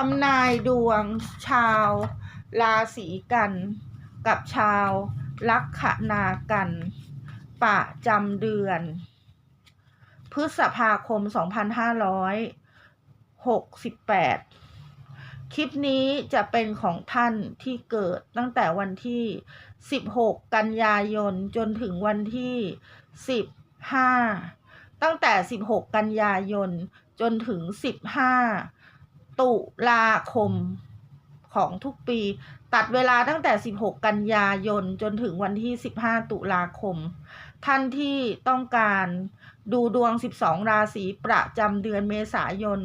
ทำนายดวงชาวราศีกัน กับชาวลัคนากัน ประจำเดือน พฤษภาคม 2568 คลิปนี้จะเป็นของท่านที่เกิดตั้งแต่วันที่ 16 กันยายนจนถึงวันที่ 15 ตั้งแต่ 16 กันยายนจนถึง 15 ตุลาคมของทุกปี ตัดเวลาตั้งแต่ 16 กันยายน จนถึงวันที่ 15 ตุลาคม ท่านที่ต้องการดูดวง 12 ราศีประจำเดือนเมษายน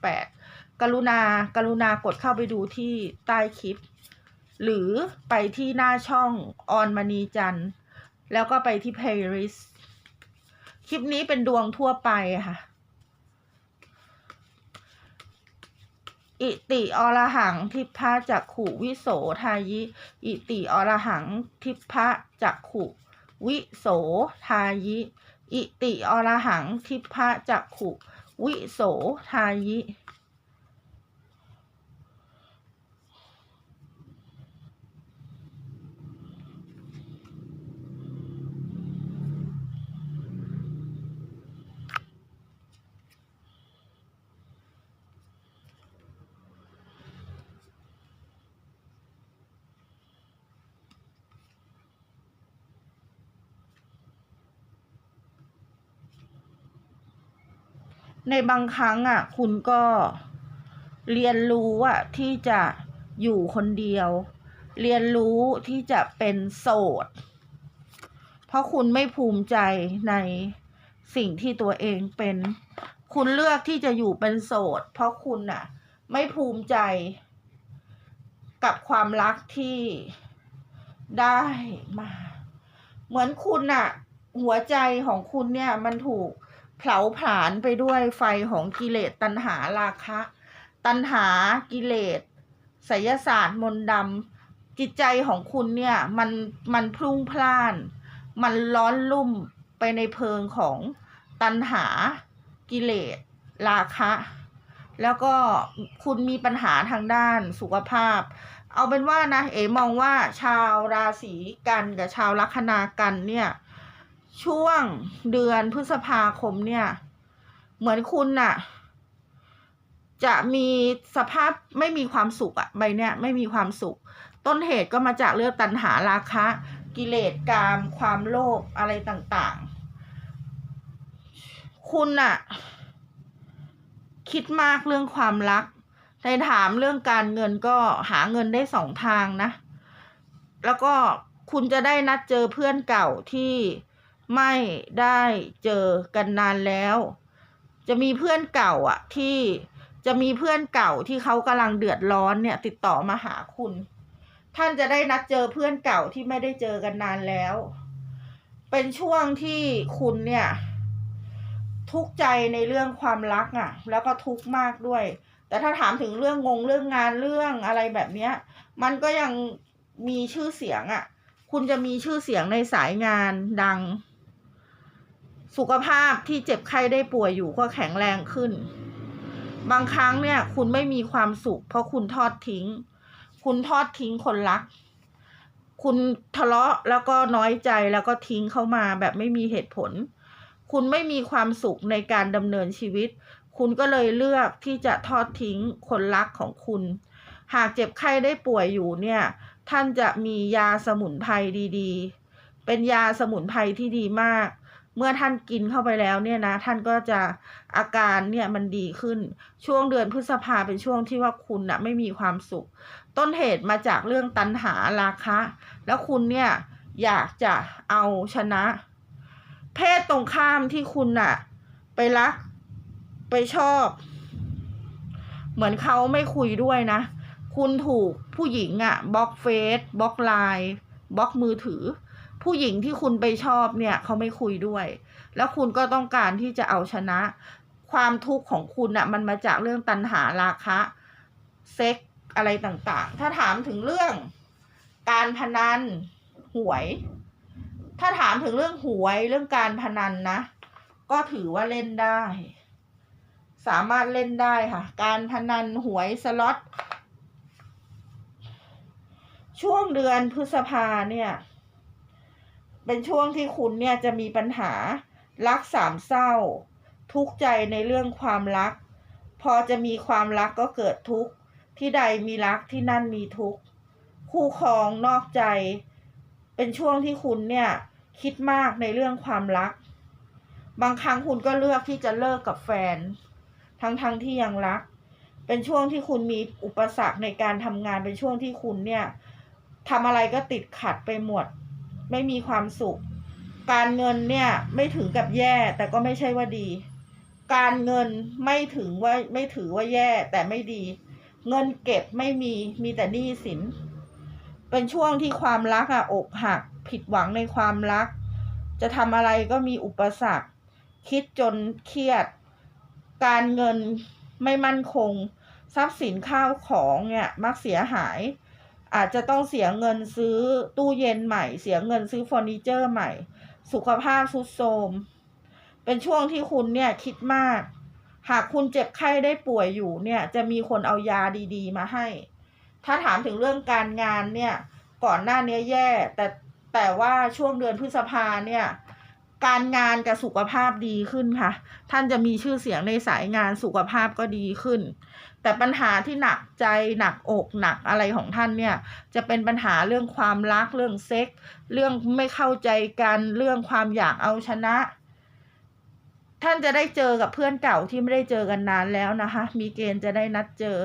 2568 กรุณา กรุณากดเข้าไปดูที่ใต้คลิป หรือไปที่หน้าช่องออนมณีจันทร์ แล้วก็ไปที่ playlist คลิปนี้เป็นดวงทั่วไปค่ะ อิติอรหังทิพะจักขุวิโสทายิ อิติอรหังทิพะจักขุวิโสทายิ อิติอรหังทิพพะจักขุวิโสทายิ ในบางครั้งอะ คุณก็เรียนรู้อะที่จะอยู่คนเดียว เรียนรู้ที่จะเป็นโสด เพราะคุณไม่ภูมิใจในสิ่งที่ตัวเองเป็น คุณเลือกที่จะอยู่เป็นโสด เพราะคุณน่ะ ไม่ภูมิใจ กับความรักที่ได้มา เหมือนคุณน่ะ หัวใจของคุณเนี่ยมันถูก เผาผลาญไปด้วยไฟของกิเลสตัณหาราคะ ตัณหากิเลสไสยศาสตร์มนต์ดำจิตใจของคุณเนี่ยมันมันพลุ่งพล่าน มันร้อนลุ่มไปในเพลิงของตัณหากิเลสราคะ แล้วก็คุณมีปัญหาทางด้านสุขภาพ เอาเป็นว่านะเอ๋มองว่าชาวราศีกันกับชาวลัคนากันเนี่ย ช่วงเดือนพฤษภาคมเนี่ย เหมือนคุณน่ะ จะมีสภาพไม่มีความสุขอะใบเนี่ยไม่มีความสุข ต้นเหตุก็มาจากเรื่องตัณหาราคะ กิเลสกามความโลภอะไรต่างๆ คุณน่ะ คิดมากเรื่องความรักในถามเรื่องการเงินก็หาเงินได้สองทางนะ แล้วก็คุณจะได้นัดเจอเพื่อนเก่าที่ ไม่ได้เจอกันนานแล้ว จะมีเพื่อนเก่าอะที่จะมีเพื่อนเก่าที่เขากำลังเดือดร้อนเนี่ย ติดต่อมาหาคุณ ท่านจะได้นัดเจอเพื่อนเก่าที่ไม่ได้เจอกันนานแล้ว เป็นช่วงที่คุณเนี่ย ทุกข์ใจในเรื่องความรักอะ แล้วก็ทุกข์มากด้วย แต่ถ้าถามถึงเรื่องงงเรื่องงานเรื่องอะไรแบบเนี้ย มันก็ยังมีชื่อเสียงอะ คุณจะมีชื่อเสียงในสายงานดัง สุขภาพที่เจ็บไข้ได้ป่วยอยู่ก็แข็งแรงขึ้น บางครั้งเนี่ยคุณไม่มีความสุข เพราะคุณทอดทิ้ง คุณทอดทิ้งคนรัก คุณทะเลาะแล้วก็น้อยใจแล้วก็ทิ้งเขามาแบบไม่มีเหตุผล คุณไม่มีความสุขในการดำเนินชีวิต คุณก็เลยเลือกที่จะทอดทิ้งคนรักของคุณ หากเจ็บไข้ได้ป่วยอยู่เนี่ยท่านจะมียาสมุนไพรดี ๆ เป็นยาสมุนไพรที่ดีมาก เมื่อท่านกินเข้าไปแล้วเนี่ยนะ ท่านก็จะอาการเนี่ยมันดีขึ้นช่วงเดือนพฤษภาเป็นช่วงที่ว่าคุณนะไม่มีความสุข ต้นเหตุมาจากเรื่องตัณหาราคะ แล้วคุณเนี่ยอยากจะเอาชนะ เพศตรงข้ามที่คุณน่ะ ไปรักไปชอบ เหมือนเขาไม่คุยด้วยนะ คุณถูกผู้หญิงอะบล็อกเฟซบล็อกไลน์บล็อกมือถือ ผู้หญิงที่คุณไปชอบเนี่ยเขาไม่คุยด้วย แล้วคุณก็ต้องการที่จะเอาชนะ ความทุกข์ของคุณอะมันมาจากเรื่องตัณหาราคะเซ็กอะไรต่างๆ ถ้าถามถึงเรื่องการพนันหวย ถ้าถามถึงเรื่องหวยเรื่องการพนันนะ ก็ถือว่าเล่นได้สสามารถเล่นได้ค่ะ การพนันหวยสล็อตช่วงเดือนพฤษภาเนี่ย เป็นช่วงที่คุณเนี่ยจะมีปัญหารักสามเศร้า ทุกข์ใจในเรื่องความรัก พอจะมีความรักก็เกิดทุกข์ที่ใดมีรักที่นั่นมีทุกข์คู่ครองนอกใจ เป็นช่วงที่คุณเนี่ยคิดมากในเรื่องความรัก บางครั้งคุณก็เลือกที่จะเลิกกับแฟน ทั้งๆทที่ยังรัก เป็นช่วงที่คุณมีอุปสรรคในการทำงานเป็นช่วงที่คุณเนี่ยทำอะไรก็ติดขัดไปหมด ไม่มีความสุข การเงินเนี่ยไม่ถึงกับแย่แต่ก็ไม่ใช่ว่าดี การเงินไม่ถึงว่าไม่ถือว่าแย่แต่ไม่ดี เงินเก็บไม่มีมีแต่หนี้สิน เป็นช่วงที่ความรักอะอกหัก ผิดหวังในความรัก จะทำอะไรก็มีอุปสรรค คิดจนเครียด การเงินไม่มั่นคง ทรัพย์สินข้าวของเนี่ยมักเสียหาย อาจจะต้องเสียเงินซื้อตู้เย็นใหม่ เสียเงินซื้อเฟอร์นิเจอร์ใหม่ สุขภาพทรุดโทรม เป็นช่วงที่คุณเนี่ยคิดมาก หากคุณเจ็บไข้ได้ป่วยอยู่เนี่ยจะมีคนเอายาดีๆ มาให้ ถ้าถามถึงเรื่องการงานเนี่ยก่อนหน้านี้แย่แต่แต่ว่าช่วงเดือนพฤษภาเนี่ย การงานกับสุขภาพดีขึ้นค่ะ ท่านจะมีชื่อเสียงในสายงานสุขภาพก็ดีขึ้น แต่ปัญหาที่หนักใจหนักอกหนักอะไรของท่านเนี่ย จะเป็นปัญหาเรื่องความรักเรื่องเซ็กส์เรื่องไม่เข้าใจกัน เรื่องความอยากเอาชนะ ท่านจะได้เจอกับเพื่อนเก่าที่ไม่ได้เจอกันนานแล้วนะคะ มีเกณฑ์จะได้นัดเจอ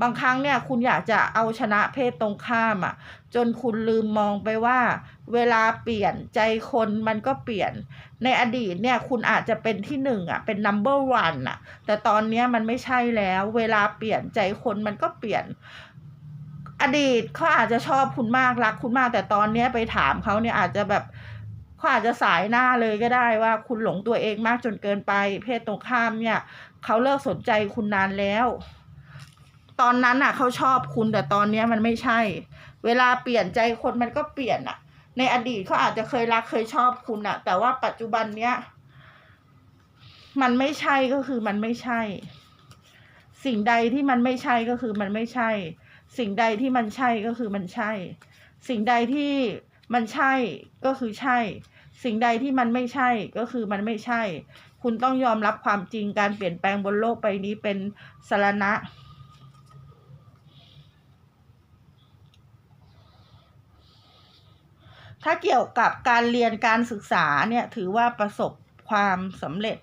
บางครั้งเนี่ยคุณอยากจะเอาชนะเพศตรงข้ามอะ่ะ จนคุณลืมมองไปว่า เวลาเปลี่ยนใจคนมันก็เปลี่ยน ในอดีตเนี่ยคุณอาจจะเป็นที่หนึ่งอะ เป็น number one อะ แต่ตอนนี้มันไม่ใช่แล้ว เวลาเปลี่ยนใจคนมันก็เปลี่ยนอดีตเขาอาจจะชอบคุณมากรักคุณมากแต่ตอนเนี้ยไปถามเขาเนี่ยอาจจะแบบ เขาอาจจะสายหน้าเลยก็ได้ว่าคุณหลงตัวเองมากจนเกินไป เพศตรงข้ามเนี่ยเขาเลิกสนใจคุณนานแล้ว ตอนนั้นอะเขาชอบคุณแต่ตอนนี้มันไม่ใช่ เวลาเปลี่ยนใจคนมันก็เปลี่ยนอะ ในอดีตเขาอาจจะเคยรักเคยชอบคุณอะแต่ว่าปัจจุบันเนี้ยมันไม่ใช่ก็คือมันไม่ใช่ สิ่งใดที่มันไม่ใช่ก็คือมันไม่ใช่ สิ่งใดที่มันใช่ก็คือมันใช่ สิ่งใดที่ มันใช่ก็คือใช่ สิ่งใดที่มันไม่ใช่ก็คือมันไม่ใช่ คุณต้องยอมรับความจริงการเปลี่ยนแปลงบนโลกใบนี้เป็นสารณะถ้าเกี่ยวกับการเรียนการศึกษาเนี่ยถือว่าประสบความสำเร็จ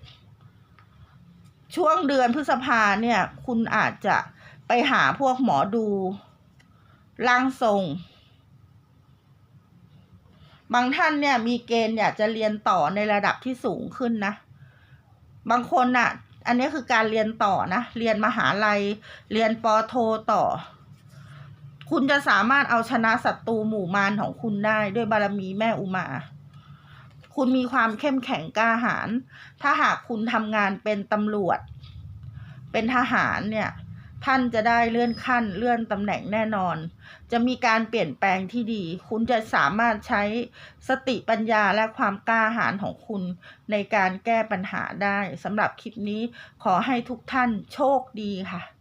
ช่วงเดือนพฤษภาเนี่ย คุณอาจจะไปหาพวกหมอดูร่างทรง บางท่านเนี่ยมีเกณฑ์อยากจะเรียนต่อในระดับที่สูงขึ้นนะ บางคนน่ะ อันนี้คือการเรียนต่อนะ เรียนมหาลัย เรียนปอโทต่อ คุณจะสามารถเอาชนะศัตรูหมู่มารของคุณได้ด้วยบารมีแม่อุมา คุณมีความเข้มแข็งกล้าหาญ ถ้าหากคุณทำงานเป็นตำรวจ เป็นทหารเนี่ย ท่านจะได้เลื่อนขั้นเลื่อนตำแหน่งแน่นอน จะมีการเปลี่ยนแปลงที่ดี คุณจะสามารถใช้สติปัญญาและความกล้าหาญของคุณ ในการแก้ปัญหาได้สำหรับคลิปนี้ขอให้ทุกท่านโชคดีค่ะ